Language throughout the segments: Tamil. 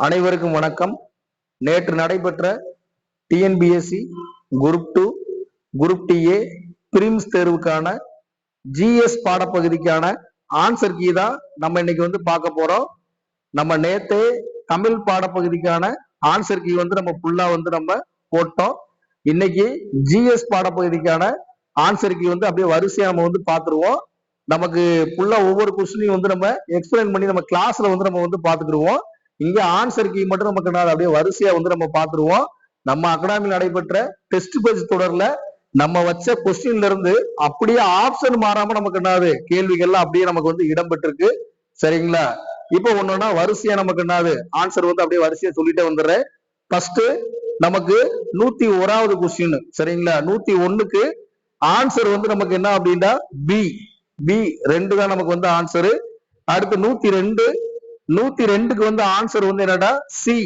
அனைவருக்கும் வணக்கம். நேற்று நடைபெற்ற TNPSC group two group two A prelims தேர்வுக்கான ஜிஎஸ் பாடப்பகுதிக்கான ஆன்சர் கீ தான் நம்ம இன்னைக்கு வந்து பார்க்க போறோம். நம்ம நேத்தே தமிழ் பாடப்பகுதிக்கான ஆன்சர் கீ வந்து நம்ம ஃபுல்லா வந்து நம்ம போட்டோம். இன்னைக்கு ஜிஎஸ் பாடப்பகுதிக்கான ஆன்சர் கீ வந்து அப்படியே வரிசையா நம்ம வந்து பார்த்துருவோம். நமக்கு ஃபுல்லா ஒவ்வொரு கொஸ்டினையும் வந்து நம்ம எக்ஸ்பிளைன் பண்ணி நம்ம கிளாஸ்ல வந்து நம்ம வந்து பாத்துக்கிடுவோம் இங்க ஆன்சர் கீ மட்டும் நமக்கு என்ன அப்படியே வரிசையா வந்து நம்ம பாத்துருவோம் நம்ம அகாடமியில் நடைபெற்ற டெஸ்ட் பேஜ் தொடர்ல நம்ம வச்ச கொஸ்டின்ல இருந்து அப்படியே ஆப்ஷன் மாறாம நமக்கு என்னது கேள்விகள்லாம் அப்படியே நமக்கு வந்து இடம்பெற்றிருக்கு சரிங்களா? இப்போ ஒன்னொன்னா வரிசையா நமக்கு என்னது ஆன்சர் வந்து அப்படியே வரிசையா சொல்லிட்டே வந்துடுறேன். ஃபர்ஸ்ட் நமக்கு நூத்தி ஓராவது கொஸ்டின் சரிங்களா? நூத்தி ஒண்ணுக்கு ஆன்சர் வந்து நமக்கு என்ன அப்படின்னா பி பி ரெண்டு தான் நமக்கு வந்து ஆன்சரு அடுத்து நூத்தி ரெண்டு நூத்தி ரெண்டுக்கு வந்து ஆன்சர் வந்து என்னடா? சி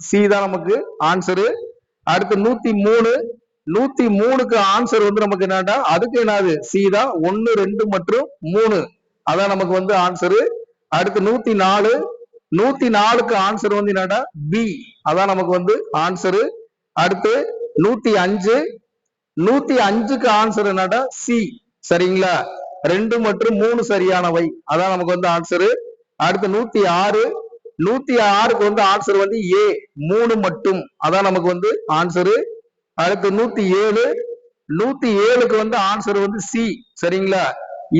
சி தான் நமக்கு ஆன்சரு அடுத்து நூத்தி மூணு. நூத்தி மூணுக்கு ஆன்சர் வந்து நமக்கு என்னடா? அதுக்கு என்னது? சி தான். ஒன்னு ரெண்டு மற்றும் மூணு. அதான் நமக்கு வந்து ஆன்சரு அடுத்து நூத்தி நாலு. நூத்தி நாலுக்கு ஆன்சர் வந்து என்னடா? பி அதான் நமக்கு வந்து ஆன்சரு அடுத்து நூத்தி அஞ்சு. நூத்தி அஞ்சுக்கு ஆன்சர் என்னடா? சி சரிங்களா? ரெண்டு மற்றும் மூணு சரியானவை. அதான் நமக்கு வந்து ஆன்சரு அடுத்து நூத்தி ஆறு நூத்தி ஆறுக்கு வந்து ஆன்சர் வந்து ஏ மூணு மட்டும். அதான் நமக்கு வந்து ஆன்சரு அடுத்து நூத்தி ஏழு நூத்தி ஏழுக்கு வந்து ஆன்சர் வந்து சி சரிங்களா?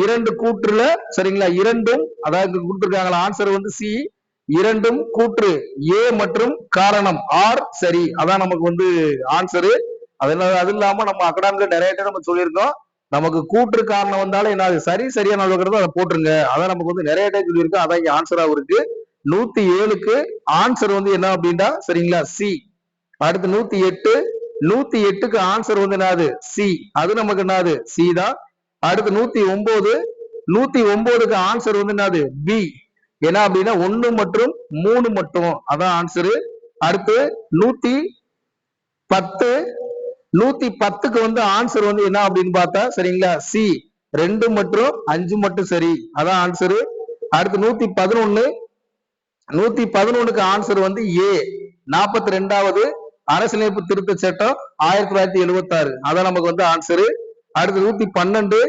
இரண்டு கூற்றுல சரிங்களா? இரண்டும் அதாவது கொடுத்துருக்காங்களா ஆன்சர் வந்து சி இரண்டும் கூற்று ஏ மற்றும் காரணம் ஆர் சரி. அதான் நமக்கு வந்து ஆன்சரு அதனால அது இல்லாம நம்ம அகடாமில நிறைய நம்ம சொல்லியிருக்கோம் நமக்கு கூற்று காரணம் வந்தாலும் என்ன அது சரி சரியான அளவுக்கு அதை போட்டுருங்க. அதான் நமக்கு வந்து நிறைய டைம் சொல்லியிருக்கு. அதான் இங்க ஆன்சராகவும் இருக்கு. நூத்தி ஏழுக்கு ஆன்சர் வந்து என்ன அப்படின்னா சரிங்களா? சி அடுத்து நூத்தி எட்டு. நூத்தி எட்டுக்கு ஆன்சர் வந்து என்னது சி அது நமக்கு என்னது சி தான். அடுத்து நூத்தி ஒன்பது நூத்தி ஒன்பதுக்கு ஆன்சர் வந்து என்னது பி ஏன்னா அப்படின்னா ஒன்னு மற்றும் மூணு மட்டும். அதான் ஆன்சரு அடுத்து நூத்தி பத்து. நூத்தி பத்துக்கு வந்து ஆன்சர் வந்து என்ன அப்படின்னு பார்த்தா சரிங்களா? சி ரெண்டு மற்றும் அஞ்சு மட்டும் சரி. அதான் ஆன்சரு அடுத்து நூத்தி பதினொன்னு. நூத்தி பதினொன்னுக்கு ஆன்சர் வந்து ஏ நாற்பத்தி ரெண்டாவது அரசியலமைப்பு திருத்த சட்டம் ஆயிரத்தி தொள்ளாயிரத்தி எழுபத்தி ஆறு அதான் நமக்கு வந்து ஆன்சரு அடுத்து நூத்தி பன்னெண்டு.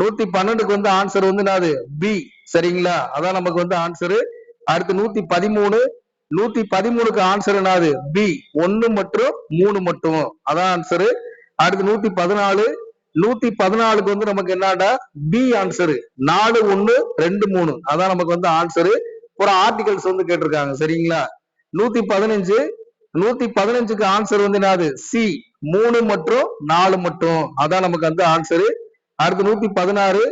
நூத்தி பன்னெண்டுக்கு வந்து ஆன்சர் வந்து என்னது? பி சரிங்களா? அதான் நமக்கு வந்து ஆன்சரு அடுத்து நூத்தி பதிமூணு. நூத்தி பதிமூணுக்கு ஆன்சர் என்னது? பி ஒன்னு மற்றும் மூணு மட்டும். அதான் ஆன்சரு அடுத்து நூத்தி பதினாலு. நூத்தி பதினாலுக்கு வந்து நமக்கு என்னடா? பி ஆன்சரு நாலு ஒண்ணு ரெண்டு மூணு. அதான் நமக்கு வந்து ஆன்சரு ஒரு ஆர்டிகல்ஸ் வந்து கேட்டிருக்காங்க. சரிங்களா? நூத்தி பதினஞ்சு. நூத்தி பதினஞ்சுக்கு ஆன்சர் வந்து என்னது? சி மூணு மற்றும் நாலு மட்டும். அதான் நமக்கு வந்து ஆன்சரு அடுத்து நூத்தி பதினாறு.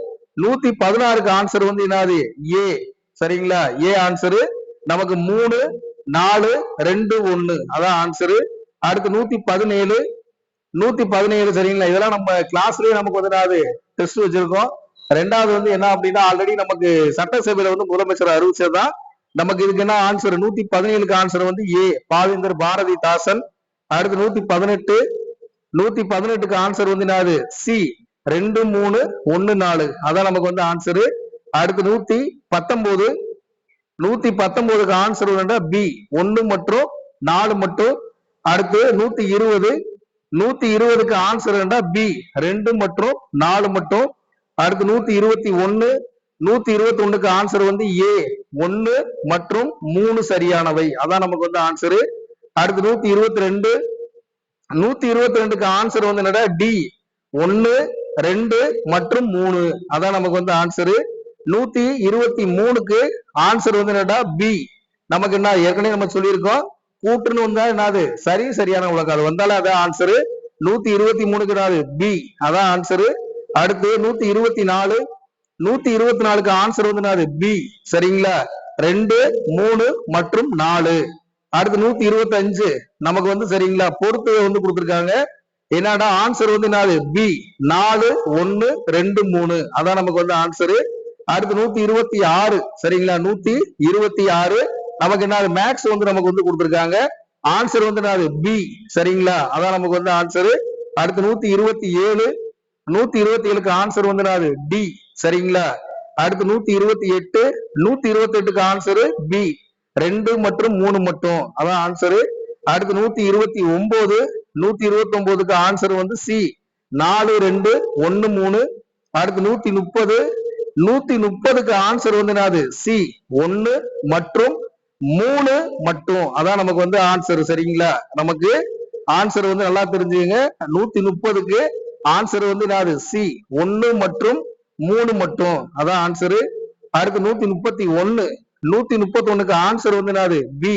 நூத்தி பதினாறுக்கு ஆன்சர் வந்து என்னது? ஏ சரிங்களா? ஏ ஆன்சரு நமக்கு மூணு நாலு ரெண்டு ஒன்னு அதான் ஆன்சரு அடுத்து நூத்தி பதினேழு. நூத்தி பதினேழு சரிங்களா? இதெல்லாம் நம்ம கிளாஸ்லயே நமக்கு வந்து டெஸ்ட் வச்சிருக்கோம். ரெண்டாவது வந்து என்ன அப்படின்னா ஆல்ரெடி நமக்கு சட்டசபையில வந்து முதலமைச்சர் அறிவிச்சதுதான் நமக்கு இதுக்கு என்ன ஆன்சர் நூத்தி பதினேழுக்கு ஆன்சர் வந்து ஏ பாவேந்தர் பாரதி தாசன் அடுத்து நூத்தி பதினெட்டு. நூத்தி பதினெட்டுக்கு ஆன்சர் வந்து என்னது? சி ரெண்டு மூணு ஒன்னு நாலு. அதான் நமக்கு வந்து ஆன்சரு அடுத்து நூத்தி பத்தொன்பது. நூத்தி பத்தொன்பதுக்கு ஆன்சர் வந்து பி ஒன்னு மற்றும் நாலு மட்டும் அடுத்து நூத்தி இருபது நூத்தி இருபதுக்கு ஆன்சர் பி ரெண்டு மற்றும் நாலு மட்டும் அடுத்து நூத்தி இருபத்தி ஒன்னு நூத்தி இருபத்தி ஒண்ணுக்கு ஆன்சர் வந்து ஏ ஒன்னு மற்றும் மூணு சரியானவை. அதான் நமக்கு வந்து ஆன்சரு அடுத்து நூத்தி இருபத்தி ரெண்டு நூத்தி இருபத்தி ரெண்டுக்கு ஆன்சர் வந்து என்னடா டி ஒன்னு ரெண்டு மற்றும் மூணு. அதான் நமக்கு வந்து ஆன்சரு நூத்தி இருபத்தி மூணுக்கு ஆன்சர் வந்து என்னடா? பி நமக்கு என்ன ஏற்கனவே நம்ம சொல்லியிருக்கோம். கூட்டுன்னு வந்தா என்னது? சரி சரியான உலகம் அது வந்தாலே அதான் ஆன்சரு நூத்தி இருபத்தி மூணுக்கு என்னது? பி அதான் ஆன்சரு அடுத்து நூத்தி இருபத்தி நாலு. நூத்தி இருபத்தி நாலுக்கு ஆன்சர் வந்து என்னது? பி சரிங்களா? ரெண்டு மூணு மற்றும் நாலு. அடுத்து நூத்தி இருபத்தி அஞ்சு நமக்கு வந்து சரிங்களா? பொறுத்து வந்து கொடுத்துருக்காங்க. என்னடா? ஆன்சர் வந்து என்னது? பி நாலு ஒன்னு ரெண்டு மூணு. அதான் நமக்கு வந்து ஆன்சரு அடுத்து நூத்தி இருபத்தி ஆறு சரிங்களா? நூத்தி இருபத்தி ஆறு. நமக்கு என்ன மேக்ஸ் வந்து நமக்கு வந்து கொடுத்துருக்காங்க. ஆன்சர் வந்து என்னது? பி சரிங்களா? அதான் நமக்கு வந்து ஆன்சரு அடுத்து நூத்தி இருபத்தி ஏழு. நூத்தி இருபத்தி ஏழுக்கு ஆன்சர் வந்து என்னது? டி சரிங்களா? அடுத்து நூத்தி இருபத்தி எட்டு. நூத்தி இருபத்தி எட்டுக்கு ஆன்சரு பி ரெண்டு மற்றும் மூணு மட்டும். அதான் ஆன்சரு அடுத்து நூத்தி இருபத்தி ஒன்பது நூத்தி இருபத்தி ஒன்பதுக்கு ஆன்சர் வந்து சி நாலு ரெண்டு ஒன்னு மூணு. அடுத்து நூத்தி முப்பது. நூத்தி முப்பதுக்கு ஆன்சர் வந்து என்னது? சி ஒன்னு மற்றும் மூணு மட்டும். அதான் நமக்கு வந்து ஆன்சர் சரிங்களா? நமக்கு ஆன்சர் வந்து நல்லா தெரிஞ்சுங்க. நூத்தி முப்பதுக்கு ஆன்சர் வந்து என்னது? சி ஒன்னு மற்றும் மூணு மட்டும். அதான் ஆன்சரு அடுத்து நூத்தி முப்பத்தி ஒன்னு நூத்தி முப்பத்தி ஒண்ணுக்கு ஆன்சர் வந்து என்னது? பி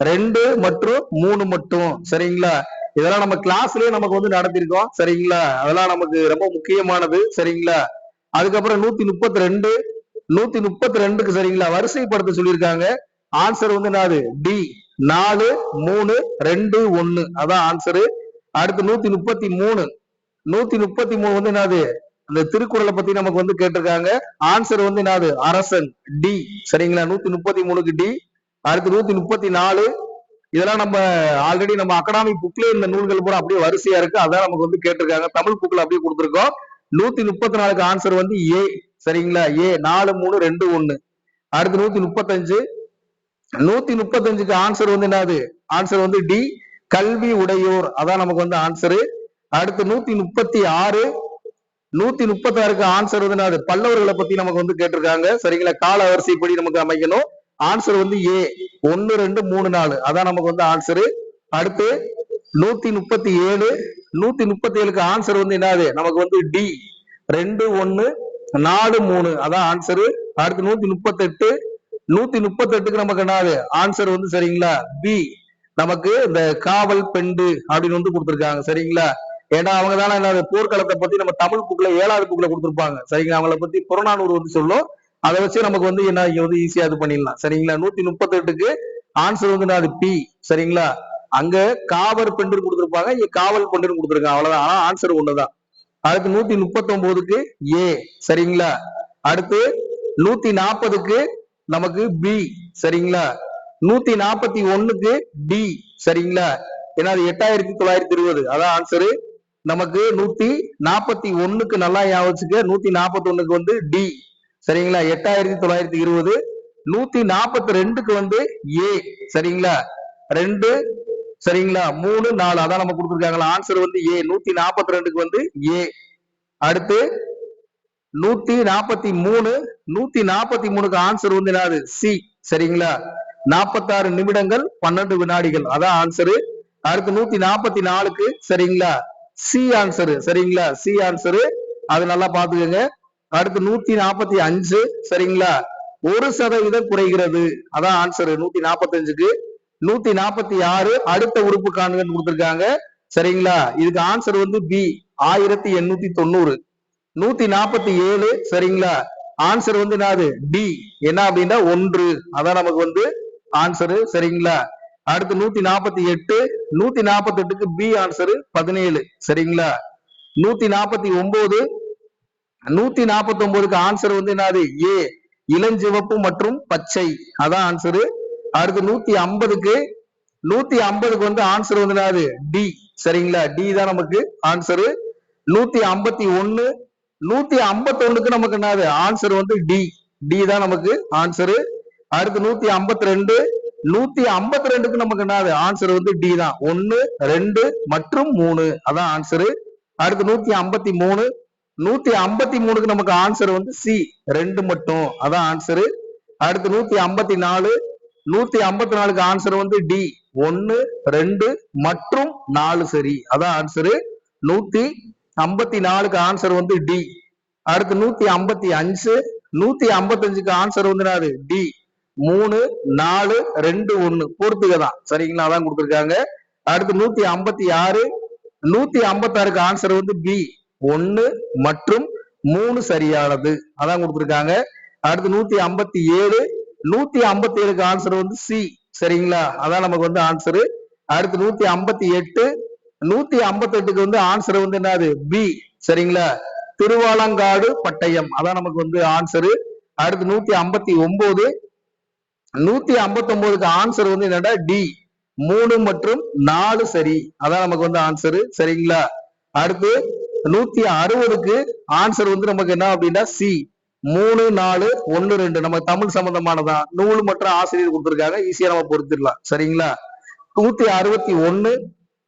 ரெண்டு மற்றும் மூணு மட்டும். சரிங்களா? இதெல்லாம் நம்ம கிளாஸ்லயே நமக்கு வந்து நடத்திருக்கோம். சரிங்களா? அதெல்லாம் நமக்கு ரொம்ப முக்கியமானது. சரிங்களா? அதுக்கப்புறம் நூத்தி முப்பத்தி ரெண்டு நூத்தி முப்பத்தி ரெண்டுக்கு சரிங்களா? வரிசைப்படுத்த சொல்லியிருக்காங்க. ஆன்சர் வந்து என்னது? டி நாலு மூணு ரெண்டு ஒன்னு அதான் ஆன்சரு அடுத்து நூத்தி முப்பத்தி மூணு நூத்தி முப்பத்தி மூணு வந்து என்னது? அந்த திருக்குறளை பத்தி நமக்கு வந்து கேட்டிருக்காங்க. ஆன்சர் வந்து என்னது? அரசன். டி சரிங்களா? நூத்தி முப்பத்தி மூணுக்கு டி அடுத்து நூத்தி முப்பத்தி நாலு இதெல்லாம் நம்ம ஆல்ரெடி நம்ம அகாடமிக் புக்ல இந்த நூல்கள் பூரா அப்படியே வரிசையா இருக்கு. அதான் நமக்கு வந்து கேட்டிருக்காங்க. தமிழ் புக்ல அப்படியே கொடுத்துருக்கோம். நூத்தி முப்பத்தி நாலுக்கு ஆன்சர் வந்து ஏ சரிங்களா? ஏ நாலு மூணு ரெண்டு ஒண்ணு. அடுத்து நூத்தி முப்பத்தஞ்சு. நூத்தி முப்பத்தஞ்சுக்கு ஆன்சர் வந்து என்னது? ஆன்சர் வந்து டி கல்வி உடையோர். அதான் நமக்கு வந்து ஆன்சரு அடுத்து நூத்தி முப்பத்தி ஆறு. நூத்தி முப்பத்தி ஆறுக்கு ஆன்சர் வந்து என்னது? பல்லவர்களை பத்தி நமக்கு வந்து கேட்டிருக்காங்க. சரிங்களா? கால வரிசைப்படி நமக்கு அமைக்கணும். ஆன்சர் வந்து ஏ ஒன்னு ரெண்டு மூணு நாலு. அதான் நமக்கு வந்து ஆன்சரு அடுத்து நூத்தி முப்பத்தி ஏழு. நூத்தி முப்பத்தி ஏழுக்கு ஆன்சர் வந்து என்னது? நமக்கு வந்து டி ரெண்டு ஒன்னு நாலு மூணு. அதான் ஆன்சரு அடுத்து நூத்தி முப்பத்தெட்டு நூத்தி முப்பத்தெட்டுக்கு நமக்கு என்னது? ஆன்சர் வந்து சரிங்களா? பி நமக்கு இந்த காவல் பெண்டு அப்படின்னு வந்து கொடுத்துருக்காங்க. சரிங்களா? ஏன்னா அவங்க தானே என்னது? போர்க்களத்தை பத்தி நம்ம தமிழ் புக்ல ஏழாவது புக்ல கொடுத்துருப்பாங்க. சரிங்களா? அவங்கள பத்தி புறநானூறு வந்து சொல்லும். அதை வச்சு நமக்கு வந்து என்ன இங்க வந்து ஈஸியா இது பண்ணிடலாம். சரிங்களா? நூத்தி முப்பத்தி எட்டுக்கு ஆன்சர் வந்து என்னது? பி சரிங்களா? அங்க காவல் பெண்டு கொடுத்துருப்பாங்க இங்க காவல் பெண்டு கொடுத்துருக்காங்க. அவ்வளவுதான். ஆனா ஆன்சர் ஒண்ணுதான். அடுத்து நூத்தி முப்பத்தி ஒன்பதுக்கு ஏ சரிங்களா? அடுத்து நூத்தி நாற்பதுக்கு நமக்கு பி சரிங்களா? நூத்தி நாற்பத்தி ஒண்ணுக்கு டி சரிங்களா? ஏன்னா அது எட்டாயிரத்தி தொள்ளாயிரத்தி இருபது. அதான் ஆன்சரு நமக்கு நூத்தி நாற்பத்தி ஒண்ணுக்கு நல்லா ஞாபகம் நூத்தி நாற்பத்தி ஒண்ணுக்கு வந்து டி சரிங்களா? எட்டாயிரத்தி தொள்ளாயிரத்தி இருபது. நூத்தி நாற்பத்தி ரெண்டுக்கு வந்து ஏ சரிங்களா? ரெண்டு சரிங்களா? மூணு நாலு அதான் நம்ம கொடுத்துருக்காங்களா ஆன்சர் வந்து ஏ நூத்தி நாற்பத்தி ரெண்டுக்கு வந்து ஏ அடுத்து நூத்தி நாற்பத்தி மூணு நூத்தி நாற்பத்தி மூணுக்கு ஆன்சர் வந்து என்னது? சி சரிங்களா? நாற்பத்தாறு நிமிடங்கள் பன்னெண்டு வினாடிகள். அதான் ஆன்சரு அடுத்து நூத்தி நாற்பத்தி நாலுக்கு சரிங்களா? சி ஆன்சரு சரிங்களா? சி ஆன்சரு அது நல்லா பாத்துக்கோங்க அடுத்து நூத்தி நாற்பத்தி அஞ்சு சரிங்களா? ஒரு சதவீதம் குறைகிறது. அதான் ஆன்சரு நூத்தி நாற்பத்தி அஞ்சுக்கு நூத்தி நாற்பத்தி ஆறு அடுத்த உறுப்பு கான்வென்ட் கொடுத்திருக்காங்க. சரிங்களா? இதுக்கு ஆன்சர் வந்து பி ஆயிரத்தி எண்ணூத்தி தொண்ணூறு. நூத்தி நாற்பத்தி ஏழு சரிங்களா? ஆன்சர் வந்து என்னது? டி என்ன அப்படின்னா ஒன்று. அதான் நமக்கு வந்து ஆன்சரு சரிங்களா? அடுத்து நூத்தி நாற்பத்தி எட்டு நூத்தி நாற்பத்தி எட்டுக்கு பி ஆன்சரு பதினேழு சரிங்களா? நூத்தி நாற்பத்தி ஒன்பது நூத்தி நாற்பத்தி ஒன்பதுக்கு ஆன்சர் வந்து என்னது? ஏ இளஞ்சிவப்பு மற்றும் பச்சை. அதான் ஆன்சரு அடுத்து நூத்தி ஐம்பதுக்கு நூத்தி ஐம்பதுக்கு வந்து ஆன்சர் வந்து என்னது? டி சரிங்களா? டி தான் நமக்கு ஆன்சரு நூத்தி ஐம்பத்தி ஒன்னு நூத்தி ஐம்பத்தி ஒண்ணுக்கு நமக்கு என்னது? ஆன்சர் வந்து டி டி தான் நமக்கு ஆன்சரு அடுத்து நூத்தி ஐம்பத்தி ரெண்டு நூத்தி ஐம்பத்தி ரெண்டுக்கு நமக்கு என்னது? ஆன்சர் வந்து டி தான். ஒன்னு ரெண்டு மற்றும் மூணு. அதான் ஆன்சரு அடுத்து நூத்தி ஐம்பத்தி மூணு நூத்தி ஐம்பத்தி மூணுக்கு நமக்கு ஆன்சர் வந்து சி ரெண்டு மட்டும். அதான் ஆன்சரு அடுத்து நூத்தி ஐம்பத்தி நாலு நூத்தி ஐம்பத்தி நாலுக்கு ஆன்சர் வந்து டி ஒன்னு ரெண்டு மற்றும் நாலு சரி. அதான் ஆன்சரு நூத்தி ஐம்பத்தி நாலுக்கு ஆன்சர் வந்து டி அடுத்து நூத்தி ஐம்பத்தி அஞ்சு நூத்தி ஐம்பத்தஞ்சுக்கு ஆன்சர் வந்து என்னது? டி மூணு நாலு ரெண்டு ஒண்ணு. பொறுத்துக்க தான். சரிங்களா? அதான் கொடுத்துருக்காங்க. அடுத்து நூத்தி ஐம்பத்தி ஆறு நூத்தி ஐம்பத்தி ஆறுக்கு ஆன்சர் வந்து பி ஒன்னு மற்றும் மூணு சரியானது. அதான் கொடுத்துருக்காங்க. அடுத்து நூத்தி ஐம்பத்தி ஏழு நூத்தி ஐம்பத்தி ஏழுக்கு ஆன்சர் வந்து சி சரிங்களா? அதான் நமக்கு வந்து ஆன்சரு அடுத்து நூத்தி ஐம்பத்தி எட்டு. நூத்தி ஐம்பத்தி எட்டுக்கு வந்து ஆன்சர் வந்து என்னது? பி சரிங்களா? திருவாலங்காடு பட்டயம். அதான் நமக்கு வந்து ஆன்சரு அடுத்து நூத்தி ஐம்பத்தி ஒன்பது நூத்தி ஐம்பத்தி ஒன்பதுக்கு ஆன்சர் வந்து என்னடா? டி மூணு மற்றும் நாலு சரி. அதான் நமக்கு வந்து ஆன்சரு சரிங்களா? அடுத்து நூத்தி அறுபதுக்கு ஆன்சர் வந்து நமக்கு என்ன அப்படின்னா சி மூணு நாலு ஒண்ணு ரெண்டு. நம்ம தமிழ் சம்பந்தமானதான் நூல் மற்றும் ஆசிரியர் கொடுத்திருக்காங்க. ஈஸியா நம்ம பொறுத்திடலாம். சரிங்களா? நூத்தி அறுபத்தி ஒண்ணு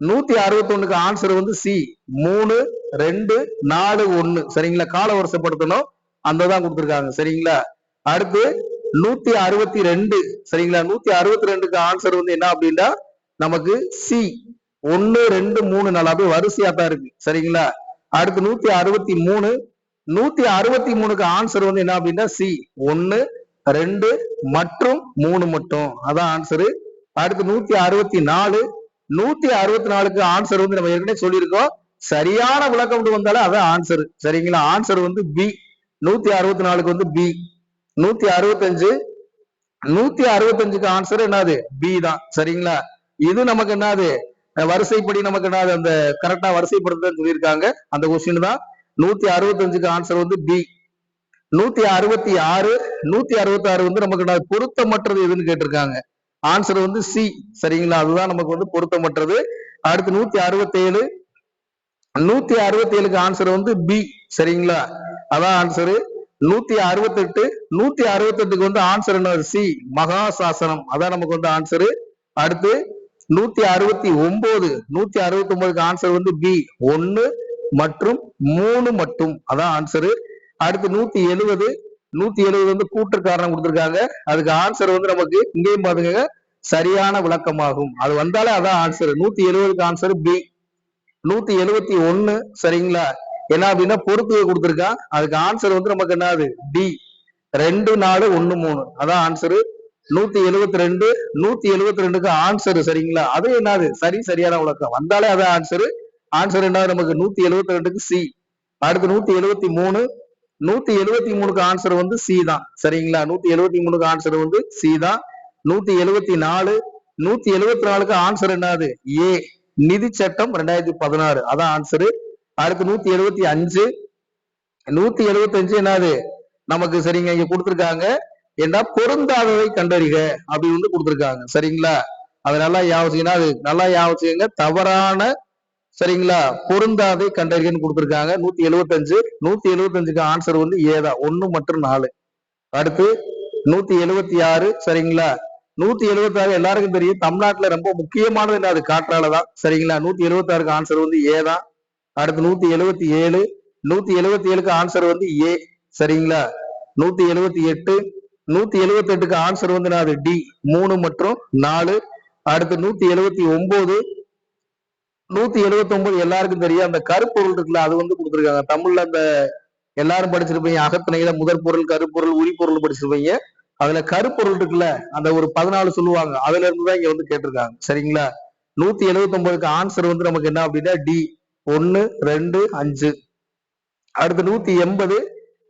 நூத்தி அறுபத்தி ஒண்ணுக்கு ஆன்சர் வந்து சி மூணு ரெண்டு நாலு ஒண்ணு. சரிங்களா? கால வருஷப்படுத்தணும். அந்த தான் கொடுத்துருக்காங்க. சரிங்களா? அடுத்து நூத்தி அறுபத்தி ரெண்டு. சரிங்களா? நூத்தி அறுபத்தி ரெண்டுக்கு ஆன்சர் வந்து என்ன அப்படின்னா நமக்கு சி ஒன்னு ரெண்டு மூணு நாலு. அப்படியே வரிசையா தான் இருக்கு. சரிங்களா? அடுத்து நூத்தி அறுபத்தி மூணு நூத்தி அறுபத்தி மூணுக்கு ஆன்சர் வந்து என்ன அப்படின்னா சி ஒன்னு ரெண்டு மற்றும் மூணு மட்டும். அதான் ஆன்சரு அடுத்து நூத்தி அறுபத்தி நாலு. நூத்தி அறுபத்தி நாலுக்கு ஆன்சர் வந்து நம்ம ஏற்கனவே சொல்லியிருக்கோம். சரியான விளக்கம் வந்தாலே அதான் ஆன்சர் சரிங்களா? ஆன்சர் வந்து பி நூத்தி அறுபத்தி நாலுக்கு வந்து பி நூத்தி அறுபத்தஞ்சு நூத்தி அறுபத்தஞ்சுக்கு ஆன்சர் என்னது? பி தான். சரிங்களா? இது நமக்கு என்னது? வரிசைப்படி நமக்கு என்னது? அந்த கரெக்டா வரிசைப்படுத்த சொல்லியிருக்காங்க. அந்த கொஸ்டின் தான். நூத்தி அறுபத்தஞ்சுக்கு ஆன்சர் வந்து பி நூத்தி அறுபத்தி ஆறு நூத்தி அறுபத்தி ஆறு வந்து நமக்கு பொருத்தமற்றது எதுன்னு கேட்டிருக்காங்க. ஆன்சர் வந்து சி சரிங்களா? அதுதான் நமக்கு வந்து பொருத்தமற்றது. அடுத்து நூத்தி அறுபத்தி ஏழு நூத்தி அறுபத்தி ஏழுக்கு ஆன்சர் வந்து பி சரிங்களா? அதான் ஆன்சரு நூத்தி அறுபத்தி எட்டு நூத்தி அறுபத்தி எட்டுக்கு வந்து ஆன்சர் என்ன சி மகா சாசனம் அதான் நமக்கு வந்து ஆன்சரு அடுத்து நூத்தி அறுபத்தி ஒன்பது நூத்தி அறுபத்தி ஒன்பதுக்கு ஆன்சர் வந்து பி ஒன்னு மற்றும் மூணு மட்டும். அதான் ஆன்சரு அடுத்து நூத்தி எழுவது. நூத்தி எழுவது வந்து கூட்டு காரணம் கொடுத்துருக்காங்க. அதுக்கு ஆன்சர் வந்து நமக்கு இங்கேயும் பாத்துக்க சரியான விளக்கமாகும். அது வந்தாலே அதான் ஆன்சர் நூத்தி எழுபதுக்கு ஆன்சர் பி நூத்தி எழுவத்தி ஒண்ணு. சரிங்களா? என்ன அப்படின்னா பொறுத்துக கொடுத்துருக்கான் அதுக்கு ஆன்சர் வந்து நமக்கு என்னது? டி ரெண்டு நாலு ஒன்னு மூணு. அதான் ஆன்சரு நூத்தி எழுவத்தி ரெண்டு நூத்தி எழுவத்தி ரெண்டுக்கு ஆன்சர் சரிங்களா? அது என்னது? சரி சரியான விளக்கம். வந்தாலே அதான் ஆன்சரு ஆன்சர் என்ன நமக்கு நூத்தி எழுபத்தி ரெண்டுக்கு சி அடுத்து நூத்தி எழுவத்தி மூணு நூத்தி எழுவத்தி மூணுக்கு ஆன்சர் வந்து சி தான். சரிங்களா? நூத்தி எழுவத்தி மூணுக்கு ஆன்சர் வந்து சி தான். நூத்தி எழுவத்தி நாலு நூத்தி எழுவத்தி நாலுக்கு ஆன்சர் என்னது? ஏ நிதி சட்டம் ரெண்டாயிரத்தி பதினாறு. அதான் ஆன்சரு அடுத்து நூத்தி எழுவத்தி அஞ்சு நூத்தி எழுபத்தி அஞ்சு என்னது? நமக்கு சரிங்க இங்க கொடுத்துருக்காங்க. ஏன்னா பொருந்தாததை கண்டறிக அப்படி வந்து கொடுத்துருக்காங்க. சரிங்களா? அது நல்லா ஞாபகம் அது நல்லா ஞாபகம் தவறான சரிங்களா? பொருந்தாதை கண்டறிகன்னு கொடுத்திருக்காங்க. நூத்தி எழுவத்தஞ்சு. நூத்தி எழுவத்தஞ்சுக்கு ஆன்சர் வந்து ஏதா ஒண்ணு மற்றும் நாலு. அடுத்து நூத்தி எழுவத்தி ஆறு சரிங்களா? நூத்தி எழுவத்தி ஆறு எல்லாருக்கும் தெரியும். தமிழ்நாட்டுல ரொம்ப முக்கியமானது என்ன? அது காற்றால தான். சரிங்களா? நூத்தி எழுபத்தி ஆறுக்கு ஆன்சர் வந்து ஏதான் அடுத்து நூத்தி எழுவத்தி ஏழு நூத்தி எழுவத்தி ஏழுக்கு ஆன்சர் வந்து ஏ சரிங்களா? நூத்தி எழுவத்தி எட்டு நூத்தி எழுபத்தி எட்டுக்கு ஆன்சர் வந்து என்னது டி மூணு மற்றும் நாலு. அடுத்து நூத்தி எழுவத்தி ஒன்பது நூத்தி எழுபத்தி ஒன்பது எல்லாருக்கும் தெரியும். அந்த கருப்பொருள் இருக்குல்ல அது வந்து கொடுத்துருக்காங்க. தமிழ்ல அந்த எல்லாரும் படிச்சிருப்பீங்க அகத்திணையில முதற் பொருள் கருப்பொருள் உரிப்பொருள் படிச்சிருப்பீங்க. அதுல கருப்பொருள் இருக்குல்ல அந்த ஒரு பதினாலு சொல்லுவாங்க. அதுல இருந்துதான் இங்க வந்து கேட்டிருக்காங்க. சரிங்களா? நூத்தி எழுபத்தி ஒன்பதுக்கு ஆன்சர் வந்து நமக்கு என்ன அப்படின்னா டி ஒன்னு ரெண்டு அஞ்சு. அடுத்து நூத்தி எண்பது.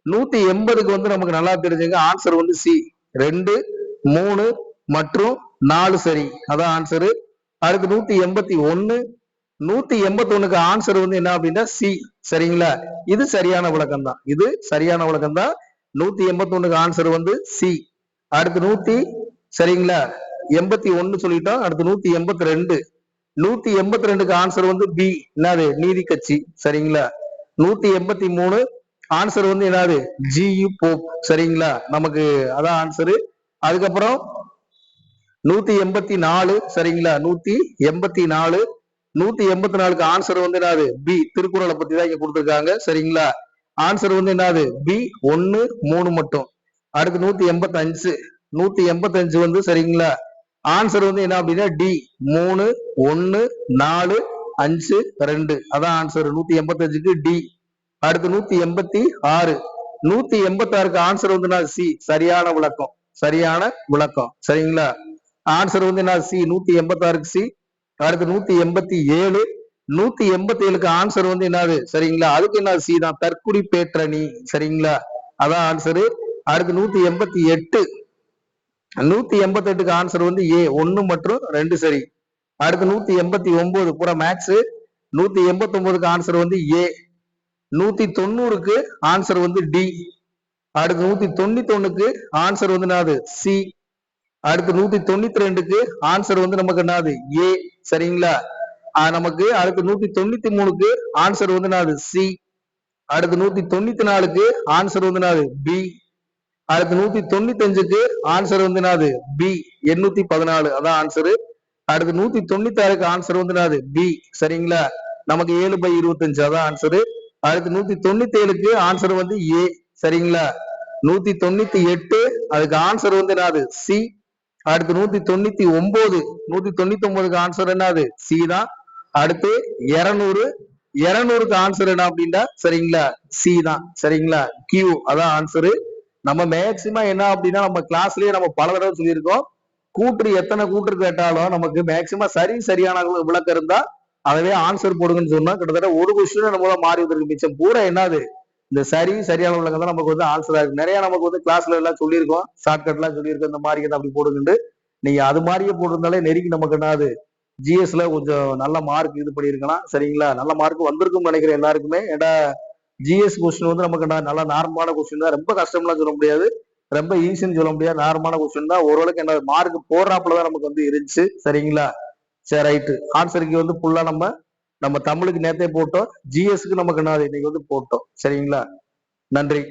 நூத்தி எண்பதுக்கு வந்து நமக்கு நல்லா தெரிஞ்சுங்க. ஆன்சர் வந்து சி ரெண்டு மூணு மற்றும் நாலு சரி. அதான் ஆன்சரு அடுத்து நூத்தி எண்பத்தி ஒன்னு நூத்தி எண்பத்தி ஒண்ணுக்கு ஆன்சர் வந்து என்ன அப்படின்னா சி சரிங்களா? இது சரியான விளக்கம் தான் இது சரியான விளக்கம் தான் நூத்தி எண்பத்தி ஒண்ணுக்கு ஆன்சர் வந்து சி அடுத்து நூத்தி சரிங்களா? எண்பத்தி ஒண்ணு சொல்லிட்டோம். அடுத்து நூத்தி எண்பத்தி ரெண்டு. நூத்தி எண்பத்தி ரெண்டுக்கு ஆன்சர் வந்து பி என்னது? நீதி கட்சி. சரிங்களா? நூத்தி எண்பத்தி மூணு ஆன்சர் வந்து என்னது? ஜியு போப் சரிங்களா? நமக்கு அதான் ஆன்சரு அதுக்கப்புறம் நூத்தி எண்பத்தி நாலு சரிங்களா? நூத்தி எண்பத்தி நாலு நூத்தி எண்பத்தி நாலுக்கு ஆன்சர் வந்து என்னது? பி திருக்குறளை பத்தி தான் இங்க கொடுத்துருக்காங்க. சரிங்களா? ஆன்சர் வந்து என்னது? பி ஒன்னு மூணு மட்டும். அடுத்து நூத்தி எண்பத்தி அஞ்சு. நூத்தி எண்பத்தி அஞ்சு வந்து சரிங்களா? ஆன்சர் வந்து என்ன அப்படின்னா டி மூணு ஒன்னு நாலு அஞ்சு ரெண்டு. அதான் ஆன்சர் நூத்தி எண்பத்தி அஞ்சுக்கு டி அடுத்து நூத்தி எண்பத்தி ஆறு. நூத்தி எண்பத்தி ஆறுக்கு ஆன்சர் வந்து என்ன சி சரியான விளக்கம். சரியான விளக்கம். சரிங்களா? ஆன்சர் வந்து என்ன சி நூத்தி எண்பத்தி ஆறுக்கு சி அடுத்து நூத்தி எண்பத்தி ஏழு நூத்தி எண்பத்தி ஏழுக்கு ஆன்சர் வந்து என்னது? சரிங்களா? அதுக்கு என்ன சி தான். தற்குடி பேற்றணி. சரிங்களா? அதான் ஆன்சரு அடுத்து நூத்தி எண்பத்தி எட்டு. நூத்தி எண்பத்தி எட்டுக்கு ஆன்சர் வந்து ஏ ஒன்னு மற்றும் ரெண்டு சரி. அடுத்து நூத்தி எண்பத்தி ஒன்பது பூரா மேக்ஸ் நூத்தி எண்பத்தி ஒன்பதுக்கு ஆன்சர் வந்து ஏ நூத்தி தொண்ணூறுக்கு ஆன்சர் வந்து டி அடுத்து நூத்தி தொண்ணூத்தி ஒண்ணுக்கு ஆன்சர் வந்து என்னது? சி அடுத்து நூத்தி தொண்ணூத்தி ரெண்டுக்கு ஆன்சர் வந்து நமக்கு என்னது? ஏ சரிங்களா? ஆஹ் நமக்கு அடுத்து நூத்தி தொண்ணூத்தி மூணுக்கு ஆன்சர் வந்து என்னது? சி அடுத்து நூத்தி தொண்ணூத்தி நாலுக்கு ஆன்சர் வந்து என்னது? பி அடுத்து நூத்தி தொண்ணூத்தி அஞ்சுக்கு ஆன்சர் வந்து என்னது? பி எண்ணூத்தி பதினாலு. அதான் ஆன்சரு அடுத்து நூத்தி தொண்ணூத்தி ஆறுக்கு ஆன்சர் வந்து என்னது? பி சரிங்களா? நமக்கு ஏழு பை இருபத்தஞ்சு. அதான் ஆன்சரு அடுத்து நூத்தி தொண்ணூத்தி ஏழுக்கு ஆன்சர் வந்து ஏ சரிங்களா? நூத்தி தொண்ணூத்தி எட்டு அதுக்கு ஆன்சர் வந்து என்னது? சி அடுத்து நூத்தி தொண்ணூத்தி ஒன்பது நூத்தி தொண்ணூத்தி ஒன்பதுக்கு ஆன்சர் என்னது? சி தான். அடுத்து இருநூறு இருநூறுக்கு ஆன்சர் என்ன அப்படின்னா சரிங்களா? சி தான். சரிங்களா? கியூ அதான் ஆன்சரு நம்ம மேக்சிமம் என்ன அப்படின்னா நம்ம கிளாஸ்லயே நம்ம பல தடவை சொல்லியிருக்கோம். கூற்று எத்தனை கூற்று கேட்டாலும் நமக்கு மேக்சிமம் சரி சரியான விளக்கம் இருந்தா அதவே ஆன்சர் போடுங்கன்னு சொன்னா கிட்டத்தட்ட ஒரு கொஸ்டின் நம்ம மாறி வந்திருக்கு மிச்சம். பூரா என்னது? இந்த சரி சரியான உள்ளங்க தான் நமக்கு வந்து ஆன்சரா இருக்கு. நிறைய நமக்கு வந்து கிளாஸ்ல எல்லாம் சொல்லியிருக்கோம். ஷார்ட்கட் எல்லாம் சொல்லியிருக்கோம். இந்த மாதிரி அப்படி போடுங்கண்டு நீங்க அது மாதிரியே போட்டிருந்தாலே நெருக்கி நமக்கு என்னது ஜிஎஸ்ல கொஞ்சம் நல்ல மார்க் இது பண்ணியிருக்கலாம். சரிங்களா? நல்ல மார்க் வந்திருக்கும்னு நினைக்கிறேன் எல்லாருக்குமே. ஏன்னா ஜிஎஸ் கொஸ்டின் வந்து நமக்கு என்ன நல்லா நார்மலான கொஸ்டின் தான். ரொம்ப கஷ்டம்லாம் சொல்ல முடியாது. ரொம்ப ஈஸின்னு சொல்ல முடியாது. நார்மலான கொஸ்டின் தான். ஓரளவுக்கு என்ன மார்க் போடுறாப்புல தான் நமக்கு வந்து இருந்துச்சு. சரிங்களா? சரி ரைட்டு ஆன்சருக்கு வந்து ஃபுல்லா நம்ம நம்ம தமிழுக்கு நேத்தே போட்டோம் ஜிஎஸ்க்கு நமக்கு என்ன இன்னைக்கு வந்து போட்டோம். சரிங்களா? நன்றி.